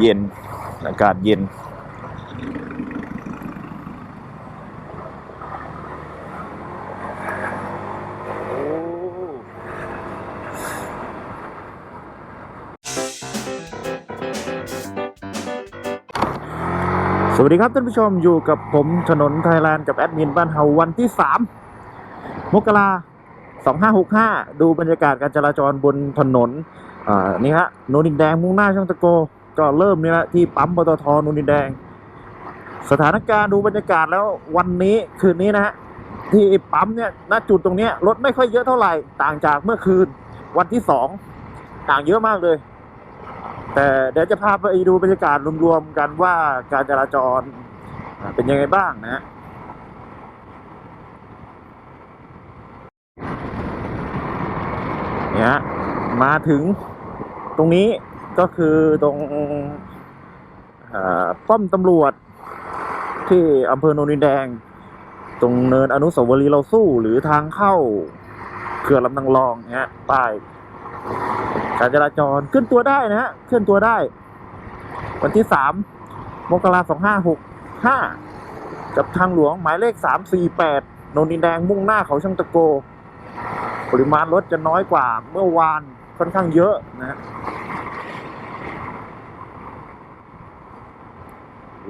เย็น อากาศเย็น สวัสดีครับท่านผู้ชมอยู่กับผมถนนไทยแลนด์กับแอดมินบ้านเฮาวันที่ 3 มกราสองห้าหกห้าดูบรรยากาศการจราจรบนถนนอ่านี่ฮะโนนดินแดงมุ่งหน้าช่องตะโก ก็เริ่มนี่แหละที่ปั๊มปตทโนนดินแดง สถานการณ์ดูบรรยากาศแล้ววันนี้คืนนี้นะฮะที่ปั๊มเนี่ยณจุดตรงนี้รถไม่ค่อยเยอะเท่าไหร่ต่างจากเมื่อคืนวันที่สองต่างเยอะมากเลย แต่เดี๋ยวจะพาไปดูบรรยากาศรวมๆกันว่าการจราจรเป็นยังไงบ้างนะฮะเนี่ยมาถึงตรงนี้ ก็คือตรงอ่าป้อมตำรวจที่อำเภอโนนดินแดง ตรงเนินอนุสาวรีย์เราสู้หรือทางเข้าเขื่อนลำนางรองเนี่ยฮะป้ายการจราจรขึ้นตัวได้นะฮะเคลื่อนตัวได้ วันที่สามมกราสองห้าหกห้ากับทางหลวงหมายเลขสามสี่แปดนนดินแดงมุ่งหน้าเขาช่างตะโก ปริมาณรถจะน้อยกว่าเมื่อวานค่อนข้างเยอะนะฮะ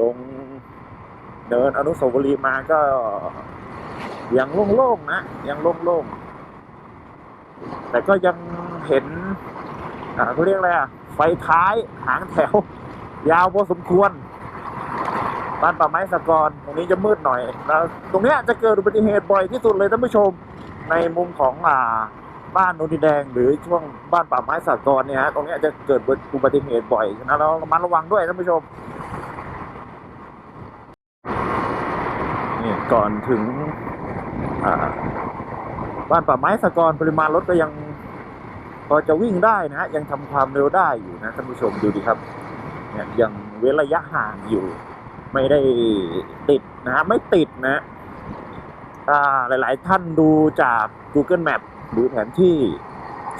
ลงเดินอนุสาวรีย์มาก็ยังโล่งๆนะ ยังโล่งๆ แต่ก็ยังเห็นอ่าเขาเรียกอะไรอะไฟท้ายหางแถว ยาวพอสมควรบ้านป่าไม้สะกรตรงนี้จะมืดหน่อยแล้วตรงเนี้ยจะเกิดอุบัติเหตุบ่อยที่สุดเลยท่านผู้ชมในมุมของอ่าบ้านโนนดินแดง หรือช่วงบ้านป่าไม้สากรเนี่ยฮะตรงเนี้ยจะเกิดอุบัติเหตุบ่อยฉะเราระมัดระวังด้วยท่านผู้ชมนี่ ก่อนถึงบ้านป่าไม้สากรปริมาณรถก็ยังพอจะวิ่งได้นะฮะยังทำความเร็วได้อยู่นะท่านผู้ชมดูดิครับเนี่ยยังเว้นระยะห่างอยู่ ไม่ได้ติดนะฮะไม่ติดนะอ่าหลาย ๆ ท่านดูจาก Google Map หรือแผนที่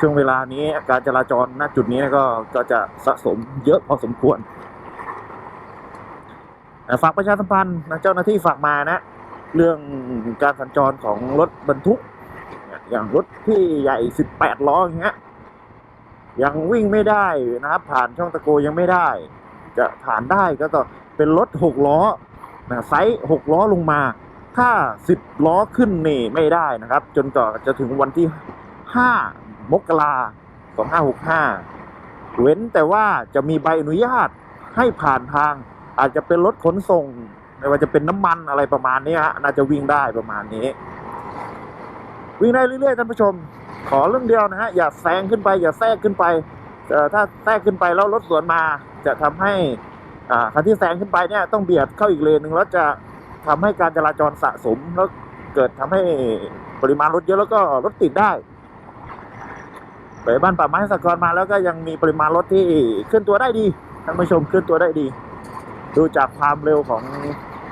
ช่วงเวลานี้การจราจรณจุดนี้ก็ก็จะสะสมเยอะพอสมควรฝากประชาสัมพันธ์นะเจ้าหน้าที่ฝากมานะ เรื่องการสัญจรของรถบรรทุก อย่างรถที่ใหญ่ 18 ล้ออย่างเงี้ยยังวิ่งไม่ได้นะครับ ผ่านช่องตะโกยังไม่ได้ จะผ่านได้ก็ต้องเป็นรถ 6 ล้อนะไซส์ 6 ล้อลงมา ถ้า 10 ล้อขึ้นนี่ไม่ได้นะครับ จนกว่าจะถึงวันที่ 5 มกราคม2565 เว้นแต่ว่าจะมีใบอนุญาตให้ผ่านทางอาจจะเป็นรถขนส่ง ไม่ว่าจะเป็นน้ำมันอะไรประมาณนี้ฮะน่าจะวิ่งได้ประมาณนี้ วิ่งได้เรื่อยๆท่านผู้ชม ขอเรื่องเดียวนะฮะอย่าแซงขึ้นไป อย่าแทรกขึ้นไปถ้าแทรกขึ้นไปแล้วรถสวนมาจะทำให้อ่าคันที่แซงขึ้นไปเนี่ยต้องเบียดเข้าอีกเลนหนึ่งแล้วจะทำให้การจราจรสะสมแล้วเกิดทำให้ปริมาณรถเยอะแล้วก็รถติดได้ไปบ้านป่าไม้สากรมาแล้วก็ยังมีปริมาณรถที่เคลื่อนตัวได้ดีท่านผู้ชมเคลื่อนตัวได้ดี ดูจากความเร็วของ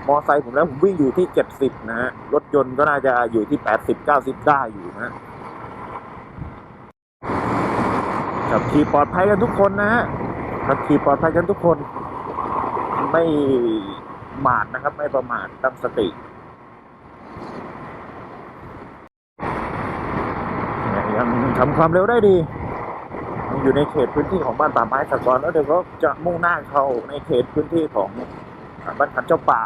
มอไซค์ผมแล้วผมวิ่งอยู่ที่เจ็ดสิบนะฮะรถยนต์ก็น่าจะอยู่ที่แปดสิบเก้าสิบได้อยู่นะขับขี่ปลอดภัยกันทุกคนนะฮะขับขี่ปลอดภัยกันทุกคน ไม่หมาดนะครับ ไม่ประมาทตั้งสติยังทำความเร็วได้ดี อยู่ในเขตพื้นที่ของบ้านป่าไม้สากรแล้วเดี๋ยวก็จะมุ่งหน้าเข้าในเขตพื้นที่ของบ้านขันเจ้าป่า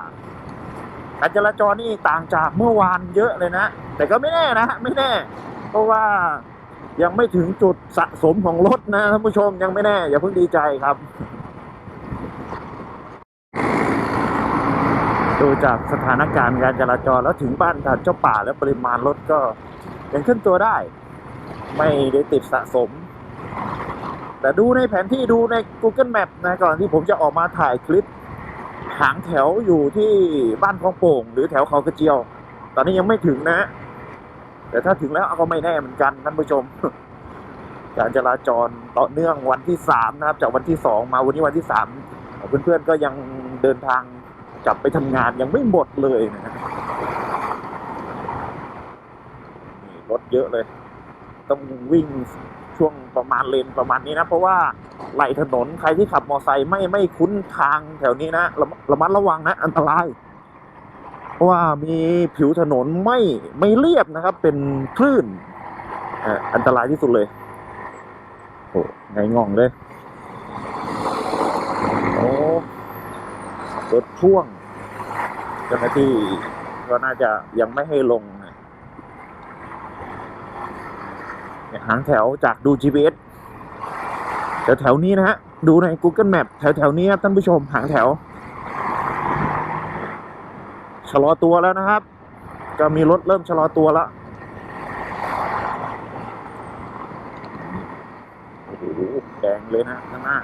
การจราจรนี่ต่างจากเมื่อวานเยอะเลยนะ แต่ก็ไม่แน่นะไม่แน่ เพราะว่ายังไม่ถึงจุดสะสมของรถนะท่านผู้ชมยังไม่แน่ อย่าเพิ่งดีใจครับ ดูจากสถานการณ์การจราจรแล้วถึงบ้านทานเจ้าป่าแล้วปริมาณรถก็ยังขึ้นตัวได้ ไม่ได้ติดสะสม แต่ดูในแผนที่ดูใน Google Map นะก่อนที่ผมจะออกมาถ่ายคลิป หางแถวอยู่ที่บ้านคลองโป่ง หรือแถวเขากระเจียว ตอนนี้ยังไม่ถึงนะ แต่ถ้าถึงแล้วก็ไม่แน่เหมือนกันท่านผู้ชม การจราจรต่อเนื่องวันที่สามนะครับ จากวันที่สองมาวันนี้วันที่สามเพื่อนๆก็ยังเดินทางกลับไปทำงานยังไม่หมดเลยนะรถเยอะเลย ต้องวิ่ง ช่วงประมาณเลนประมาณนี้นะ เพราะว่าไหลถนนใครที่ขับมอไซค์ไม่ไม่คุ้นทางแถวนี้นะระระมัดระวังนะ อันตราย เพราะว่ามีผิวถนนไม่ไม่เรียบนะครับ เป็นคลื่นอันตรายที่สุดเลยโอ้ไงงองเลยโอ้รถพ่วงเจ้าหน้าที่ก็น่าจะยังไม่ให้ลงนะเนี่ย หางแถวจากดู GPS แถวแถวนี้นะฮะ ดูใน Google Map แถวแถวนี้ครับท่านผู้ชมหางแถว ชะลอตัวแล้วนะครับจะมีรถเริ่มชะลอตัวแล้วโอ้โหแดงเลยนะข้างหน้า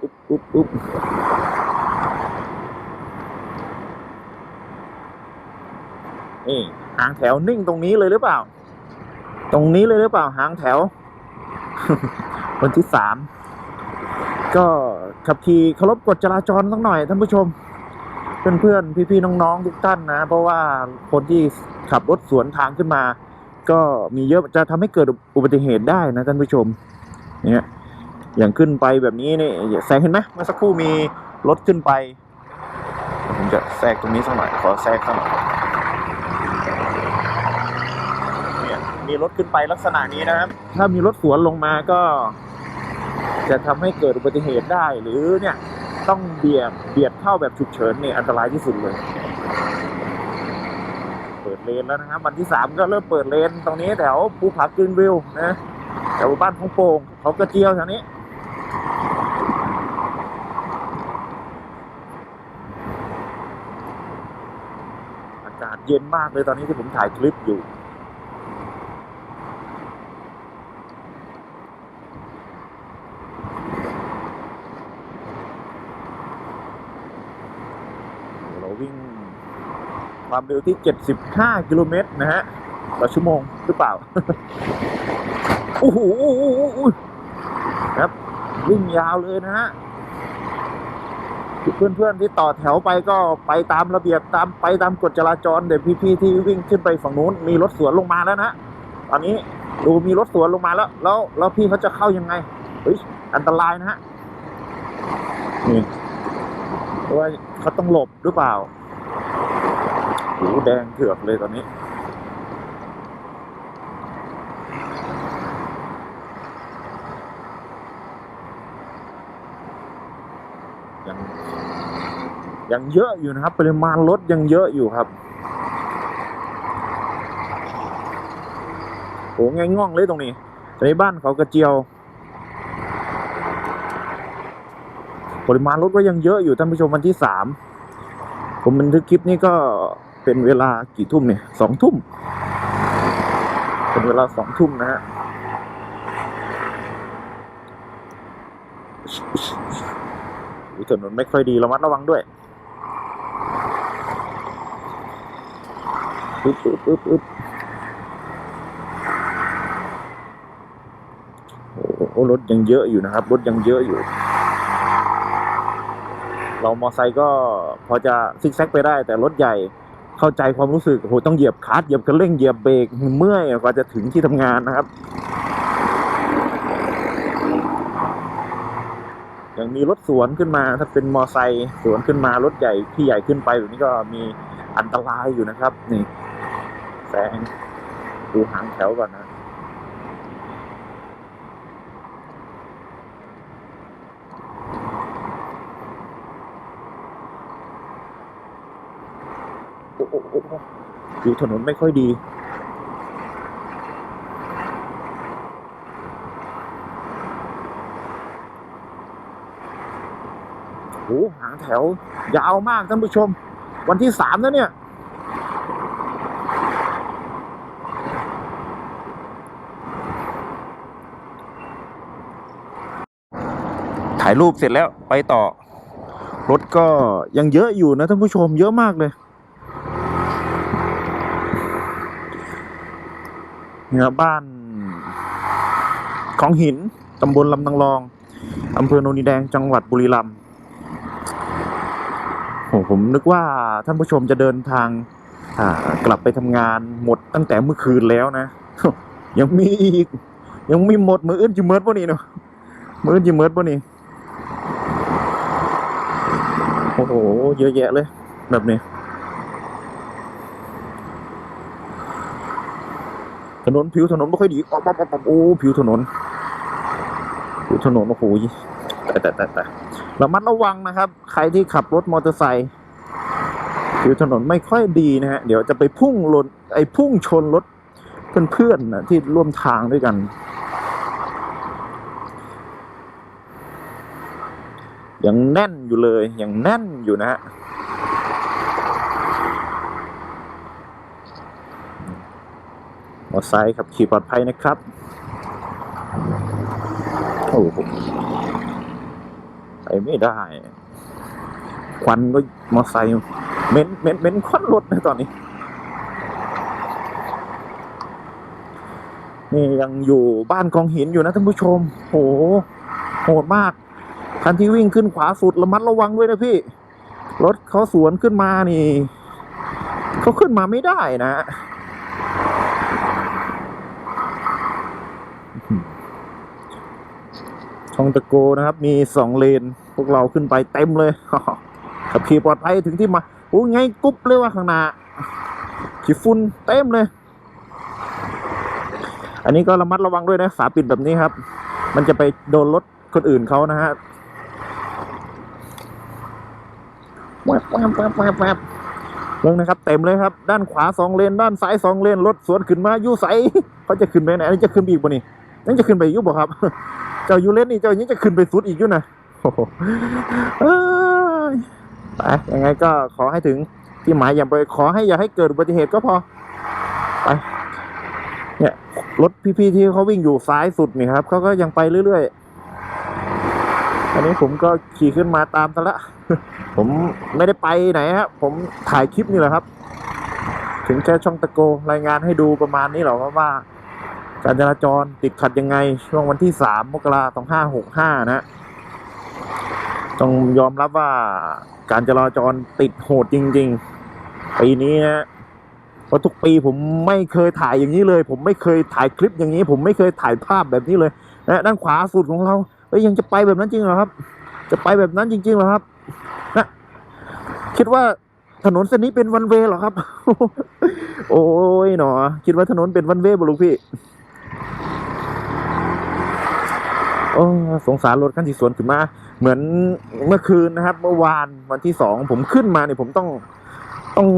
อุ๊บอุ๊บอุ๊บนี่หางแถวนิ่งตรงนี้เลยหรือเปล่า ตรงนี้เลยหรือเปล่าหางแถว วันที่สามก็ขับขี่เคารพกฎจราจรสักหน่อยท่านผู้ชม เพื่อนๆพี่ๆน้องๆทุกท่านนะ เพราะว่าคนที่ขับรถสวนทางขึ้นมา ก็มีเยอะจะทำให้เกิดอุบัติเหตุได้นะท่านผู้ชม เนี่ยอย่างขึ้นไปแบบนี้นี่แซงเห็นไหมเมื่อสักครู่มีรถขึ้นไป ผมจะแทรกตรงนี้สักหน่อยขอแทรกสักหน่อยเนี่ย มีรถขึ้นไปลักษณะนี้นะครับ ถ้ามีรถสวนลงมาก็ จะทำให้เกิดอุบัติเหตุได้หรือเนี่ยต้องเบียดเบียดเข้าแบบฉุกเฉินเนี่ยอันตรายที่สุดเลย เปิดเลนแล้วนะครับ วันที่สามก็เริ่มเปิดเลนตรงนี้แถวภูผากรีนวิวนะแถวบ้านของโป่งเขากระเจียวแถวนี้อากาศเย็นมากเลยตอนนี้ที่ผมถ่ายคลิปอยู่ เราวิ่ง ความเร็วที่ 75 กิโลเมตรนะฮะต่อชั่วโมงหรือเปล่าโอ้โหโอ้โหโอ้โหครับวิ่งยาวเลยนะฮะเพื่อนๆที่ต่อแถวไปก็ไปตามระเบียบตามไปตามกฎจราจรเดี๋ยวพี่ๆที่วิ่งขึ้นไปฝั่งนู้นมีรถสวนลงมาแล้วนะตอนนี้ดูมีรถสวนลงมาแล้ว แล้วแล้วพี่เขาจะเข้ายังไงเฮ้ยอันตรายนะฮะนี่เพราะว่าเขาต้องหลบหรือเปล่า หแดงเถือกเลยตอนนี้ ยังยังเยอะอยู่นะครับ ปริมาณรถยังเยอะอยู่ครับโหไงง่องเลยตรงนี้ในบ้านเขากระเจียว ปริมาณรถก็ยังเยอะอยู่ท่านผู้ชมวันที่สามผมบันทึกคลิปนี้ก็ เป็นเวลากี่ทุ่มเนี่ยสองทุ่ม เป็นเวลาสองทุ่มนะฮะถนนไม่ค่อยดีระมัดระวังด้วยปึ๊บปึ๊บปึ๊บปึ๊บโอ้รถยังเยอะอยู่นะครับ รถยังเยอะอยู่ เรามอไซค์ก็พอจะซิกแซกไปได้แต่รถใหญ่ เข้าใจความรู้สึกโหต้องเหยียบคลัตช์เหยียบคันเร่งเหยียบเบรกเมื่อยกว่าจะถึงที่ทำงานนะครับ อย่างมีรถสวนขึ้นมาถ้าเป็นมอไซค์สวนขึ้นมารถใหญ่ที่ใหญ่ขึ้นไปแบบนี้ก็มีอันตรายอยู่นะครับ นี่แสงดูหางแถวก่อนนะ โอ้ถนนไม่ค่อยดีโอ้โหหางแถว ยาวมากท่านผู้ชม วันที่สามแล้วเนี่ย ถ่ายรูปเสร็จแล้วไปต่อ รถก็ยังเยอะอยู่นะท่านผู้ชมเยอะมากเลย เนี่ยบ้านของหินตำบลลำนางรองอำเภอโนนดินแดงจังหวัดบุรีรัมย์โหผมนึกว่าท่านผู้ชมจะเดินทางกลับไปทำงานหมดตั้งแต่เมื่อคืนแล้วนะ ยังมีอีก ยังไม่หมดมืออื่นจิเมิดป่ะนี่เนาะมืออื่นจิเมิดป่ะนี่โอ้โห เยอะแยะเลย แบบนี้ ถนนผิวถนนไม่ค่อยดีอ๊อบอ๊บอ๊อบอ๊อบโอ้ผิวถนนผิวถนนโอ้โหแต่แต่แต่แต่ระมัดระวังนะครับ ใครที่ขับรถมอเตอร์ไซค์ผิวถนนไม่ค่อยดีนะฮะเดี๋ยวจะไปพุ่งลนไอ้พุ่งชนรถเพื่อนๆนะที่ร่วมทางด้วยกัน ยังแน่นอยู่เลยยังแน่นอยู่นะฮะ มอไซค์ขับขี่ปลอดภัยนะครับโอ้โหไปไม่ได้ ควันก็มอไซค์เหม็นเหม็นเม็นควันรถนะตอนนี้ นี่ยังอยู่บ้านกองหินอยู่นะท่านผู้ชม โหโหดมาก คันที่วิ่งขึ้นขวาสุดระมัดระวังด้วยนะพี่ รถเขาสวนขึ้นมานี่ เขาขึ้นมาไม่ได้นะ ช่องตะโกนะครับ มีสองเลน พวกเราขึ้นไปเต็มเลยขับขี่ปลอดภัยถึงที่มาโอ้ไงกุ๊บเลยว่าข้างหน้าขี่ฝุ่นเต็มเลย อันนี้ก็ระมัดระวังด้วยนะฝาปิดแบบนี้ครับ มันจะไปโดนรถคนอื่นเขานะฮะแวบแวบแวบแวบแวบเรื่องนะครับ เต็มเลยครับ ด้านขวาสองเลน ด้านซ้ายสองเลน รถสวนขึ้นมายู่ใสเขาจะขึ้นไปไหนอันนี้จะขึ้นไปอีกบ่นี่ยังจะขึ้นไปอีกบ่ครับ เจ้ายูเลนนี่เจ้ายังจะขึ้นไปสุดอีกอยู่นะโอ้โหไปยังไงก็ขอให้ถึงที่หมายอย่าไปขอให้อย่าให้เกิดอุบัติเหตุก็พอไปเนี่ยรถพี่ๆที่เขาวิ่งอยู่ซ้ายสุดนี่ครับเขาก็ยังไปเรื่อยๆอันนี้ผมก็ขี่ขึ้นมาตามซะละผมไม่ได้ไปไหนครับผมถ่ายคลิปนี่แหละครับ ถึงแค่ช่องตะโกรายงานให้ดูประมาณนี้หรอว่า การจราจรติดขัดยังไง ช่วงวันที่สามมกราสองห้าหกห้านะต้องยอมรับว่าการจราจรติดโหดจริง ๆ ปีนี้นะเพราะทุกปีผมไม่เคยถ่ายอย่างนี้เลย ผมไม่เคยถ่ายคลิปอย่างนี้ ผมไม่เคยถ่ายภาพแบบนี้เลยนะด้านขวาสุดของเราเอ้ยยังจะไปแบบนั้นจริงเหรอครับ จะไปแบบนั้นจริงๆเหรอครับนะคิดว่าถนนเส้นนี้เป็นวันเวย์เหรอครับ โอ้ยหนอ คิดว่าถนนเป็นวันเวย์บ่ลูกพี่ โอ้สงสารรถคันที่สวนขึ้นมา เหมือนเมื่อคืนนะครับ เมื่อวานวันที่สองผมขึ้นมาเนี่ยผมต้องต้อง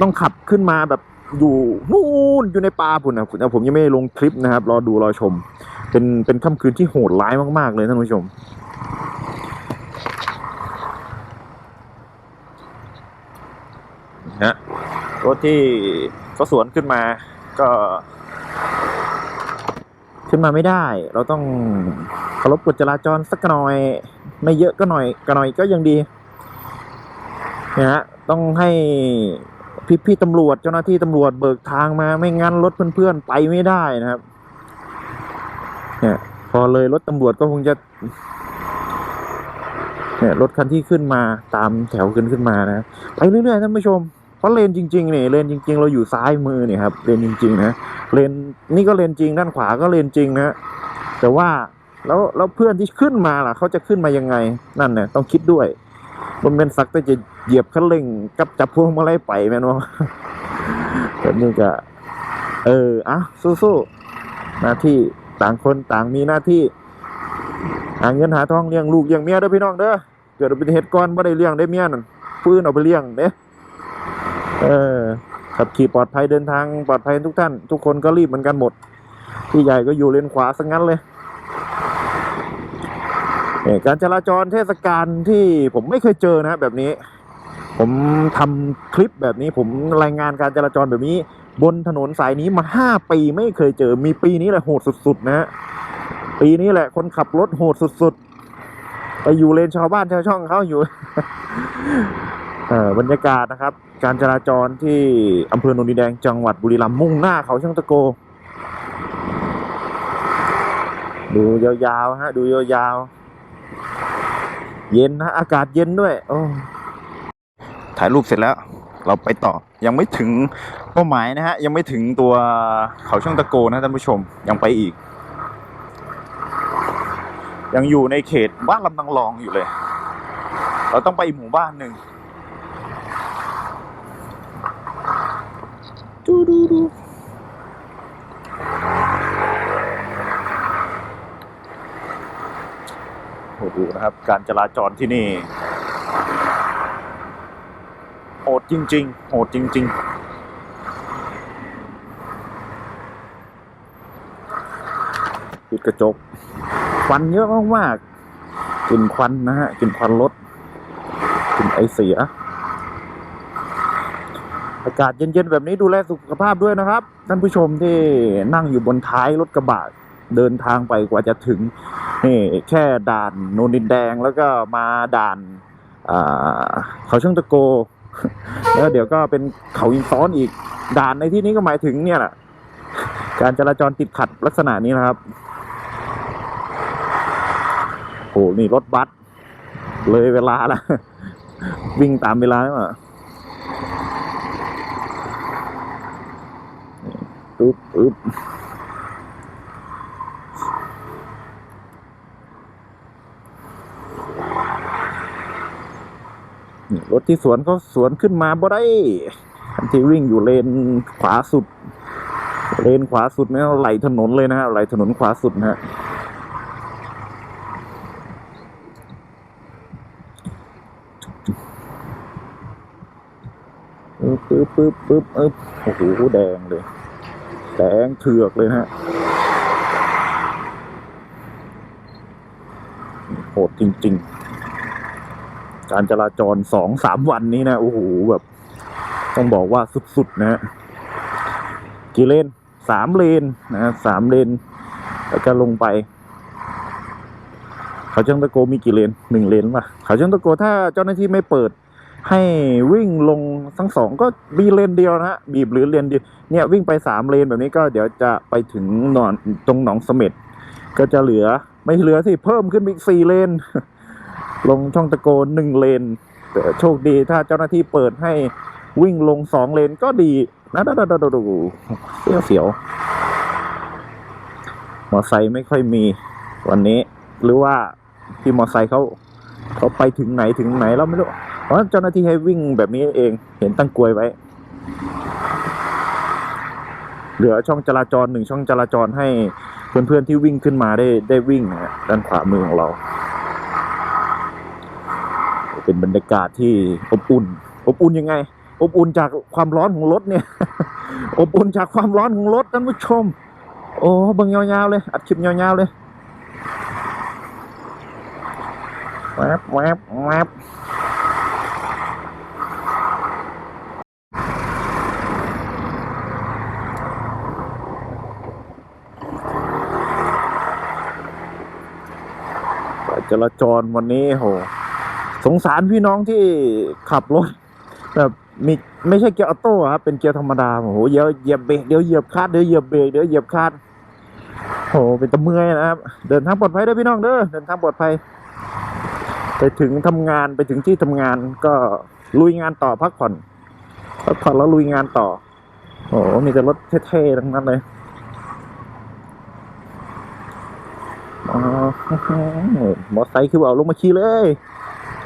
ต้องขับขึ้นมาแบบอยู่นู่นอยู่ในป่าพุ่นนะผมยังไม่ลงคลิปนะครับ รอดูรอชม เป็นเป็นค่ำคืนที่โหดร้ายมากๆเลยท่านผู้ชม นะรถที่เขาสวนขึ้นมาก็ ขึ้นมาไม่ได้ เราต้องเคารพกฎจราจรสักหน่อย ไม่เยอะก็หน่อยก็หน่อยก็ยังดีนะฮะต้องให้พี่พี่ตำรวจเจ้าหน้าที่ตำรวจเบิกทางมาไม่งั้นรถเพื่อนๆไปไม่ได้นะครับ เนี่ย พอเลยรถตำรวจก็คงจะ เนี่ยรถคันที่ขึ้นมาตามแถวขึ้นขึ้นมานะไปเรื่อยๆท่านผู้ชมเพราะเลนจริงๆเนี่ยเลนจริง ๆ เราอยู่ซ้ายมือเนี่ยครับเลนจริง ๆ นะ เลนนี่ก็เลนจริงด้านขวาก็เลนจริงนะแต่ว่าแล้วแล้วเพื่อนที่ขึ้นมาล่ะเขาจะขึ้นมายังไงนั่นเนี่ยต้องคิดด้วยบนเป็นสักแต่จะเหยียบคันเร่งกับจับพวงมาลัยไปแม่นวะแบบนี้ก็เอออะสู้ๆหน้าที่ต่างคนต่างมีหน้าที่หาเงินหาทองเลี้ยงลูกเลี้ยงเมียเด้อพี่น้องเด้อเกิดอุบัติเหตุก่อนบ่ได้เลี้ยงได้เมียนั่นฟื้นเอาไปเลี้ยงเด้เออ ขับขี่ปลอดภัยเดินทางปลอดภัยทุกท่าน ทุกคนก็รีบเหมือนกันหมด พี่ใหญ่ก็อยู่เลนขวาสังั้นเลยเการจราจรเทศกาลที่ผมไม่เคยเจอนะแบบนี้ ผมทำคลิปแบบนี้ผมรายงานการจราจรแบบนี้ บนถนนสายนี้มาห้าปีไม่เคยเจอ มีปีนี้แหละโหดสุดๆ นะฮะปีนี้แหละ คนขับรถโหดสุดๆไปอยู่เลนชาวบ้านชาวช่องเขาอยู่ บรรยากาศนะครับ การจราจรที่อำเภอโนนดินแดงจังหวัดบุรีรัมย์มุ่งหน้าเขาช่างตะโก ดูยาวๆฮะ ดูยาวๆ เย็นนะอากาศเย็นด้วย โอ้ถ่ายรูปเสร็จแล้ว เราไปต่อยังไม่ถึงเป้าหมายนะฮะ ยังไม่ถึงตัวเขาช่องตะโกนะท่านผู้ชมยังไปอีก ยังอยู่ในเขตบ้านลำนังรองอยู่เลย เราต้องไปอีกหมู่บ้านหนึ่ง ดูดูดูโอ้โหนะครับ การจราจรที่นี่โหดจริง ๆโหดจริง ๆปิดกระจก ควันเยอะมากๆกลิ่นควันนะฮะกลิ่นควันรถกลิ่นไอเสีย อากาศเย็นๆแบบนี้ดูแลสุขภาพด้วยนะครับ ท่านผู้ชมที่นั่งอยู่บนท้ายรถกระบะเดินทางไปกว่าจะถึงนี่แค่ด่านโนนดินแดงแล้วก็มาด่านอ่าเขาช่างตะโก แล้วเดี๋ยวก็เป็นเขาอินซ้อนอีกด่านในที่นี้ก็หมายถึงเนี่ยแหละการจราจรติดขัดลักษณะนี้นะครับโอ้นี่รถบัสเลยเวลาละวิ่งตามเวลาแล้วอะ อึ๊บอึ๊บรถที่สวนเขาสวนขึ้นมาบ่ได้คันที่วิ่งอยู่เลนขวาสุด เลนขวาสุดเนี่ยไหลถนนเลยนะฮะไหลถนนขวาสุดนะฮะปึ๊บปึ๊บปึ๊บปึ๊บโอ้โหแดงเลย แดงเถือกเลยนะฮะโหดจริง ๆ การจราจรสองสามวันนี้นะ โอ้โห แบบ ต้องบอกว่าสุด ๆ นะฮะกี่เลนสามเลนนะสามเลน แล้วก็ลงไป เขาช่างตะโกมีกี่เลนหนึ่งเลนป่ะ เขาช่างตะโกถ้าเจ้าหน้าที่ไม่เปิด ให้วิ่งลงทั้งสองก็มีเลนเดียวนะฮะบีบหรือเลนเดียวเนี่ยวิ่งไปสามเลนแบบนี้ก็เดี๋ยวจะไปถึงนอนตรงหนองเสม็ดก็จะเหลือไม่เหลือสิเพิ่มขึ้นอีกสี่เลน ลงช่องตะโกนหนึ่งเลนแต่โชคดีถ้าเจ้าหน้าที่เปิดให้วิ่งลงสองเลนก็ดีนะดดดูเสียวเสียวมอไซค์ไม่ค่อยมีวันนี้ หรือว่าที่มอไซค์เขาเขาไปถึงไหนถึงไหนเราไม่รู้ เพราะเจ้าหน้าที่ให้วิ่งแบบนี้เอง เห็นตั้งกลวยไว้ เหลือช่องจราจรหนึ่งช่องจราจรให้เพื่อนๆที่วิ่งขึ้นมาได้ได้วิ่งนะฮะด้านขวามือของเรา เป็นบรรยากาศที่อบอุ่น อบอุ่นยังไง อบอุ่นจากความร้อนของรถเนี่ย อบอุ่นจากความร้อนของรถท่านผู้ชม โอ้บิ่งยาวๆเลย อัดคลิปยาวๆเลยแวบแวบแวบ จราจรวันนี้โห สงสารพี่น้องที่ขับรถแบบมีไม่ใช่เกียร์ออโต้ครับเป็นเกียร์ธรรมดาโอ้โหเดี๋ยวเหยียบเบรกเดี๋ยวเหยียบคลัดเดี๋ยวเหยียบเบรกเดี๋ยวเหยียบคลัดโหเป็นตะเมื่อยนะครับเดินทางปลอดภัยด้อพี่น้องเด้อเดินทางปลอดภัย ไปถึงทำงานไปถึงที่ทำงานก็ลุยงานต่อพักผ่อนพักผ่อนแล้วลุยงานต่อ โอ้โหมีแต่รถเท่ๆทั้งนั้นเลย อ๋อ มอไซค์คือเอาลงมาขี่เลย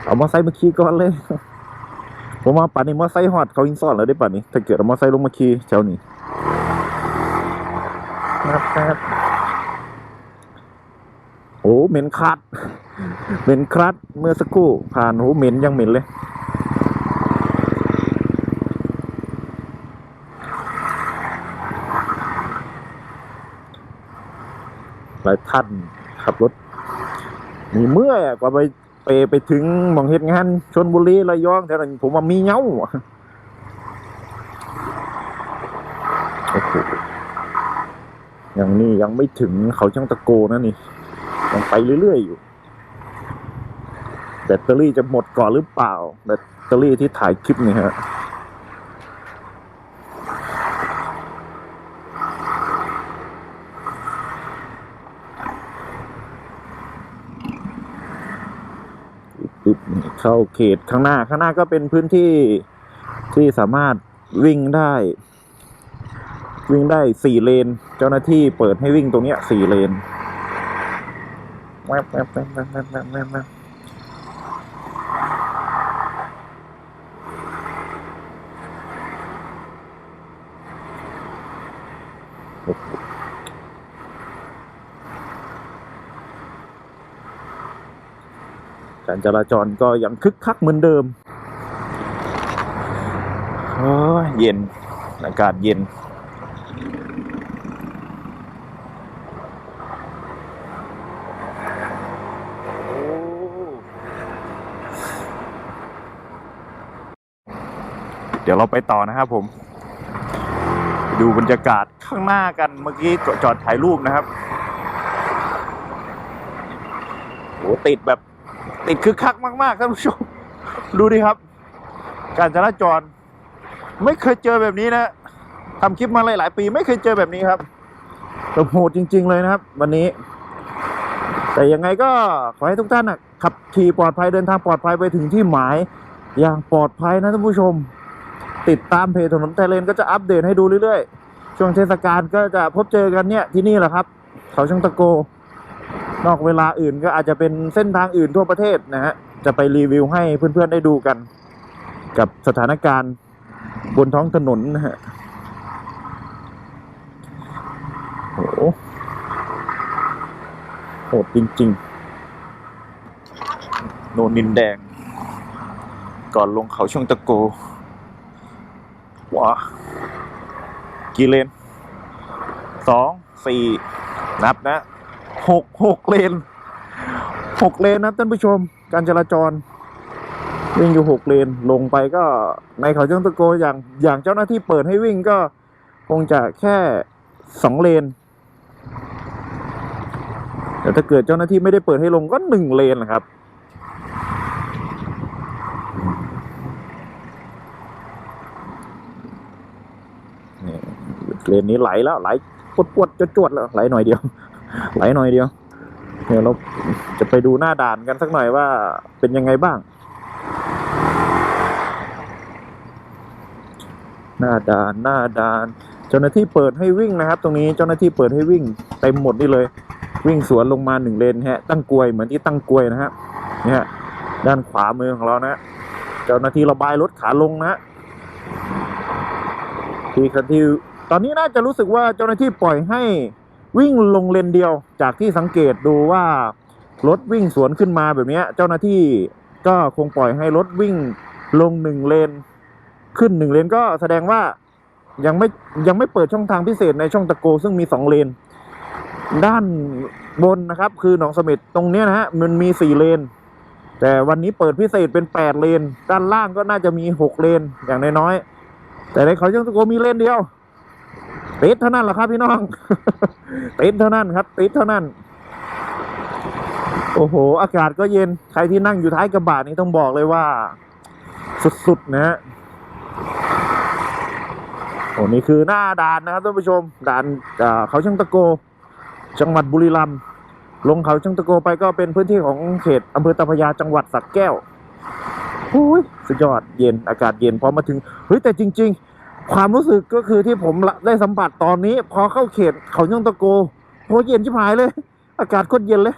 เอามอไซค์มาขี่ก่อนเลย ผมมาป่านนี้มอไซค์ฮอดเขาอินซ่อนแล้วได้ป่านนี้ถ้าเกิดเอามอไซค์ลงมาขี่แถวนี้ครับครับโอ้เหม็นคัดเหม็นครัดเมื่อสักครู่ผ่านโอ้เหม็นยังเหม็นเลยหลายท่าน ขับรถมีเมื่อยกว่าไปไปไปถึงมองเหตุงานชนบุรีระยองแต่นั้นผมว่ามีเหงาโอ้โหยังนี่ยังไม่ถึงเขาช่างตะโกนะนี่ยังไปเรื่อยๆอยู่แบตเตอรี่จะหมดก่อนหรือเปล่าแบตเตอรี่ที่ถ่ายคลิปนี่ฮะ ปึ๊บเข้าเขตข้างหน้าข้างหน้าก็เป็นพื้นที่ที่สามารถวิ่งได้ วิ่งได้สี่เลน เจ้าหน้าที่เปิดให้วิ่งตรงเนี้ยสี่เลนแวบแวบแวบแวบแวบแวบแวบแวบโอ้โหการ จราจรก็ยังคึกคักเหมือนเดิมโอ้ยเย็น อากาศเย็น เดี๋ยวเราไปต่อนะครับผม ดูบรรยากาศข้างหน้ากันเมื่อกี้จอดถ่ายรูปนะครับโหติดแบบ ติดคึกคักมากๆท่านผู้ชม ดูดิครับ การจราจร ไม่เคยเจอแบบนี้นะทำคลิปมาหลายๆปี ไม่เคยเจอแบบนี้ครับแต่โหดจริง ๆ เลยนะครับ วันนี้ แต่ยังไงก็ขอให้ทุกท่านนะขับขี่ปลอดภัยเดินทางปลอดภัยไปถึงที่หมาย อย่างปลอดภัยนะท่านผู้ชม ติดตามเพจถนนไทยเลนก็จะอัปเดตให้ดูเรื่อยๆช่วงเทศกาลก็จะพบเจอกันเนี่ยที่นี่แหละครับ เขาช่างตะโก นอกเวลาอื่นก็อาจจะเป็นเส้นทางอื่นทั่วประเทศนะฮะ จะไปรีวิวให้เพื่อนๆได้ดูกัน กับสถานการณ์บนท้องถนนนะฮะโหโหดจริงๆ โนนินแดง ก่อนลงเขาช่างตะโกว้ากี่เลนสองสี่นับนะ หกหกเลนหกเลนนะท่านผู้ชม การจราจรวิ่งอยู่หกเลนลงไปก็ในเขาช่างตะโกอย่างอย่างเจ้าหน้าที่เปิดให้วิ่งก็คงจะแค่สองเลน แต่ถ้าเกิดเจ้าหน้าที่ไม่ได้เปิดให้ลงก็หนึ่งเลนนะครับเลนนี้ไหลแล้วไหลปวดปวดจวดจวดๆแล้วไหลหน่อยเดียว ไหลหน่อยเดียวเดี๋ยวเราจะไปดูหน้าด่านกันสักหน่อยว่าเป็นยังไงบ้าง หน้าด่านหน้าด่าน เจ้าหน้าที่เปิดให้วิ่งนะครับ ตรงนี้เจ้าหน้าที่เปิดให้วิ่งเต็มหมดนี่เลย วิ่งสวนลงมาหนึ่งเลนฮะ ตั้งกลวยเหมือนที่ตั้งกลวยนะฮะเนี่ยด้านขวามือของเรานะเจ้าหน้าที่ระบายรถขาลงนะที่คันที่ตอนนี้น่าจะรู้สึกว่าเจ้าหน้าที่ปล่อยให้ วิ่งลงเลนเดียวจากที่สังเกตดูว่ารถวิ่งสวนขึ้นมาแบบนี้เจ้าหน้าที่ก็คงปล่อยให้รถวิ่งลงหนึ่งเลน ขึ้นหนึ่งเลนก็แสดงว่ายังไม่ยังไม่เปิดช่องทางพิเศษในช่องตะโก ซึ่งมีสองเลน ด้านบนนะครับ คือหนองเสม็ดตรงนี้นะฮะมันมีสี่เลน แต่วันนี้เปิดพิเศษเป็นแปดเลน ด้านล่างก็น่าจะมีหกเลนอย่างน้อยๆแต่ในเขาช่างตะโกมีเลนเดียว ติดเท่านั้นแหละครับพี่น้องติดเท่านั้นครับติดเท่านั้น โอ้โห อากาศก็เย็นใครที่นั่งอยู่ท้ายกระบะนี้ต้องบอกเลยว่า สุดๆนะฮะโอ้นี่คือหน้าด่านนะครับท่านผู้ชมด่านเขาช่างตะโก จังหวัดบุรีรัมย์ลงเขาช่างตะโกไปก็เป็นพื้นที่ของเขตอำเภอตาพยาจังหวัดสักแก้วโอ้ยสุดยอดเย็นอากาศเย็นพอมาถึงเฮ้ยแต่จริง ๆ ความรู้สึกก็คือที่ผมได้สัมผัสตอนนี้ พอเข้าเขตเขาช่างตะโกโหเย็นชิบหายเลย อากาศโคตรเย็นเลย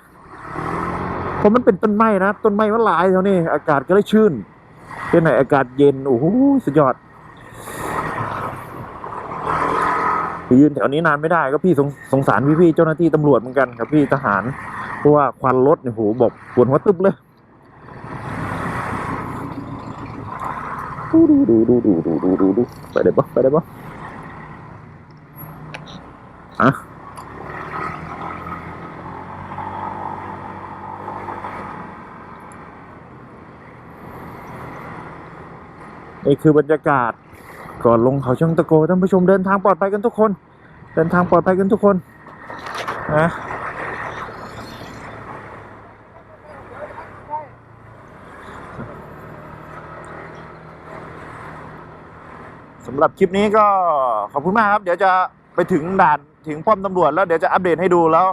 เพราะมันเป็นต้นไม้นะต้นไม้มันหลายเท่านี้อากาศก็เลยชื่นเป็นไหนอากาศเย็นโอ้โหสุดยอดยืนแถวนี้นานไม่ได้ก็พี่สงสงสารพี่ๆเจ้าหน้าที่ตำรวจเหมือนกันครับพี่ทหาร เพราะว่าควันรถเนี่ยโหบอกปวดหัวตึ๊บเลย ดูดูดูดูดูดูดูดูไปได้ปะไปได้ปะอะนี่คือบรรยากาศก่อนลงเขาช่างตะโกท่านผู้ชมเดินทางปลอดภัยกันทุกคน เดินทางปลอดภัยกันทุกคนนะำหรับคลิปนี้ก็ขอบคุณมากครับ เดี๋ยวจะไปถึงด่านถึงป้อมตำรวจแล้วเดี๋ยวจะอัปเดตให้ดูแล้ว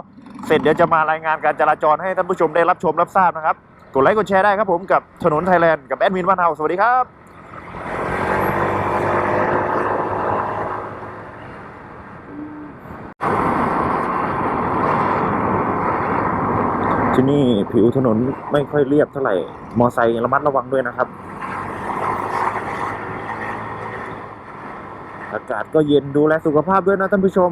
เสร็จเดี๋ยวจะมารายงานการจราจรให้ท่านผู้ชมได้รับชมรับทราบนะครับ กดไลค์กดแชร์ได้ครับผมกับถนนไทยแลนด์กับแอดมินวันเฮาสวัสดีครับที่นี่ผิวถนนไม่ค่อยเรียบเท่าไหร่ มอไซค์ระมัดระวังด้วยนะครับากาศก็เย็นดูแลสุขภาพด้วยนะท่านผู้ชม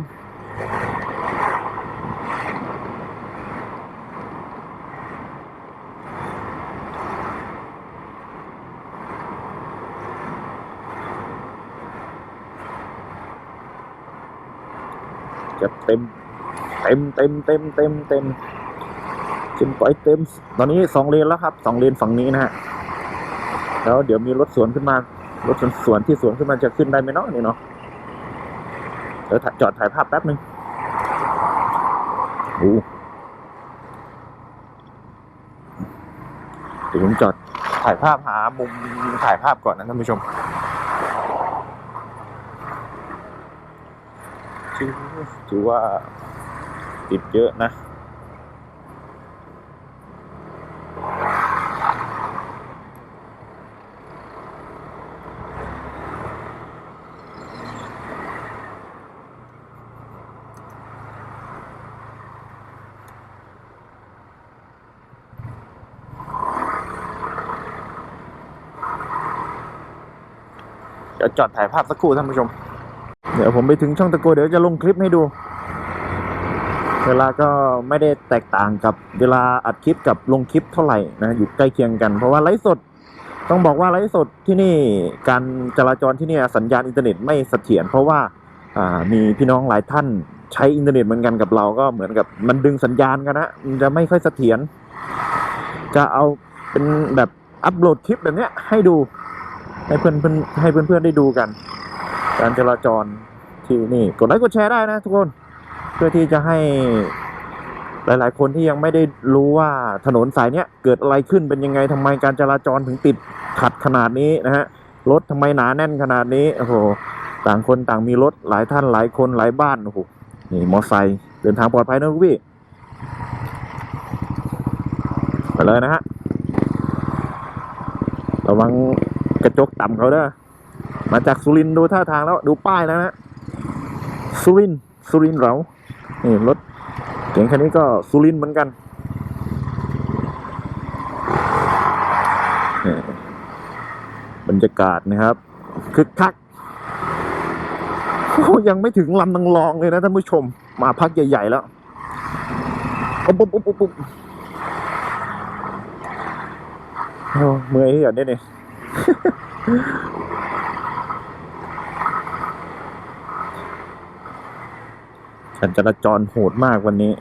จะเต็ม เต็มเต็มเต็มเต็มเต็มขึ้นไปเต็ม ตอนนี้สองเลนแล้วครับสองเลนฝั่งนี้นะฮะแล้วเดี๋ยวมีรถสวนขึ้นมารถสวนที่สวนขึ้นมาจะขึ้นได้ไหมเนาะนี่เนาะ ดี๋ยวจอดถ่ายภาพแป๊บนึงโอ้เดี๋ยวผมจอดถ่ายภาพหามุมถ่ายภาพก่อนนะท่านผู้ชมถือถือว่าติดเยอะนะ เดี๋ยวจอดถ่ายภาพสักครู่ท่านผู้ชม เดี๋ยวผมไปถึงช่องตะโกเดี๋ยวจะลงคลิปให้ดู เวลาก็ไม่ได้แตกต่างกับเวลาอัดคลิปกับลงคลิปเท่าไหร่นะอยู่ใกล้เคียงกัน เพราะว่าไลฟ์สดต้องบอกว่าไลฟ์สดที่นี่การจราจรที่นี่สัญญาณอินเทอร์เน็ตไม่เสถียรเพราะว่ามีพี่น้องหลายท่านใช้อินเทอร์เน็ตเหมือนกันกับเราก็เหมือนกับมันดึงสัญญาณกันนะมันจะไม่ค่อยเสถียรจะเอาเป็นแบบอัปโหลดคลิปแบบนี้ให้ดู ให้เพื่อนเพื่อนให้เพื่อนเพื่อนๆได้ดูกัน การจราจรที่นี่กดไลค์กดแชร์ได้นะทุกคน เพื่อที่จะให้หลายๆ คนที่ยังไม่ได้รู้ว่าถนนสายเนี้ยเกิดอะไรขึ้นเป็นยังไงทำไมการจราจรถึงติดขัดขนาดนี้นะฮะรถทำไมหนาแน่นขนาดนี้โอ้โหต่างคนต่างมีรถหลายท่านหลายคนหลายบ้านโอ้โหนี่มอไซค์เดินทางปลอดภัยนะลูกพี่ไปเลยนะฮะระวัง กระจกต่ำเขาเด้อมาจากสุรินดูท่าทางแล้วดูป้ายแล้วนะสุรินสุรินเรานี่รถเก๋งคันนี้ก็สุรินเหมือนกันบรรยากาศนะครับคึกคักยังไม่ถึงลำนังลองเลยนะท่านผู้ชม มาพักใหญ่ ๆ แล้วปุ๊บปุ๊บปุ๊บปุ๊บปุ๊บโอ้เมื่อยเหรอเนี่ยนี่ การจราจรโหดมากวันนี้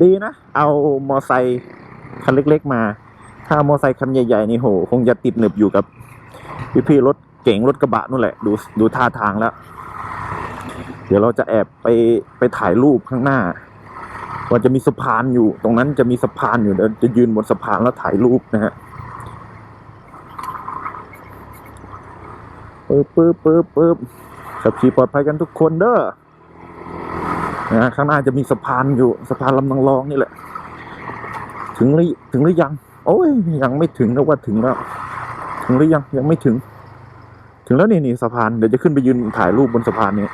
ดีนะ เอามอไซค์คันเล็ก ๆ มา ถ้ามอไซค์คันใหญ่ ๆ นี่โห คงจะติดหนึบอยู่กับ พี่ๆรถเก๋งรถกระบะนู่นแหละ ดูดูท่าทางแล้ว เดี๋ยวเราจะแอบไปไปถ่ายรูปข้างหน้า ว่าจะมีสะพานอยู่ ตรงนั้นจะมีสะพานอยู่เดี๋ยวจะยืนบนสะพานแล้วถ่ายรูปนะฮะปึ๊บปึ๊บปึ๊บปึ๊บขับขี่ปลอดภัยกันทุกคนเด้อนะข้างหน้าจะมีสะพานอยู่สะพานลำนังรองนี่แหละ ถึงหรือถึงหรือยัง โอ้ยยังไม่ถึงนะว่าถึงแล้วถึงหรือยังยังไม่ถึง ถึงแล้วนี่นี่สะพานเดี๋ยวจะขึ้นไปยืนถ่ายรูปบนสะพานนี้